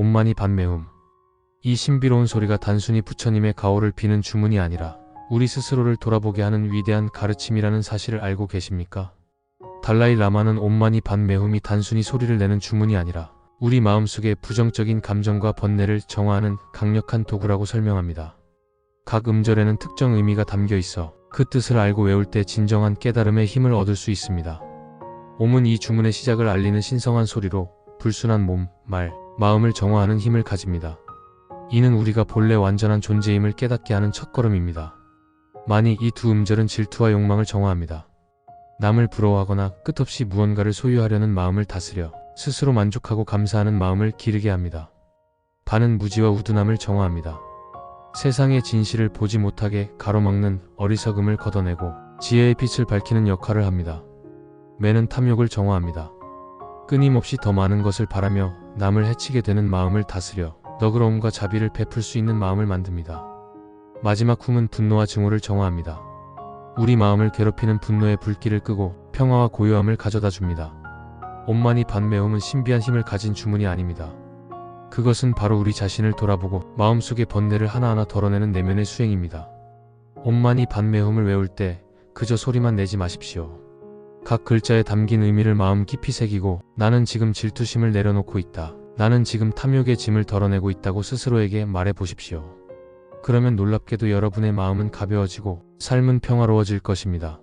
온만이 반매움. 이 신비로운 소리가 단순히 부처님의 가호를 비는 주문이 아니라 우리 스스로를 돌아보게 하는 위대한 가르침이라는 사실을 알고 계십니까? 달라이 라마는 온만이 반매움이 단순히 소리를 내는 주문이 아니라 우리 마음속의 부정적인 감정과 번뇌를 정화하는 강력한 도구라고 설명합니다. 각 음절에는 특정 의미가 담겨 있어 그 뜻을 알고 외울 때 진정한 깨달음의 힘을 얻을 수 있습니다. 옴은 이 주문의 시작을 알리는 신성한 소리로 불순한 몸, 말, 마음을 정화하는 힘을 가집니다. 이는 우리가 본래 완전한 존재임을 깨닫게 하는 첫걸음입니다. 만이 이 두 음절은 질투와 욕망을 정화합니다. 남을 부러워하거나 끝없이 무언가를 소유하려는 마음을 다스려 스스로 만족하고 감사하는 마음을 기르게 합니다. 반은 무지와 우둔함을 정화합니다. 세상의 진실을 보지 못하게 가로막는 어리석음을 걷어내고 지혜의 빛을 밝히는 역할을 합니다. 매는 탐욕을 정화합니다. 끊임없이 더 많은 것을 바라며 남을 해치게 되는 마음을 다스려 너그러움과 자비를 베풀 수 있는 마음을 만듭니다. 마지막 hum은 분노와 증오를 정화합니다. 우리 마음을 괴롭히는 분노의 불길을 끄고 평화와 고요함을 가져다 줍니다. 온만이 반매움은 신비한 힘을 가진 주문이 아닙니다. 그것은 바로 우리 자신을 돌아보고 마음속의 번뇌를 하나하나 덜어내는 내면의 수행입니다. 온만이 반매움을 외울 때 그저 소리만 내지 마십시오. 각 글자에 담긴 의미를 마음 깊이 새기고 나는 지금 질투심을 내려놓고 있다. 나는 지금 탐욕의 짐을 덜어내고 있다고 스스로에게 말해 보십시오. 그러면 놀랍게도 여러분의 마음은 가벼워지고 삶은 평화로워질 것입니다.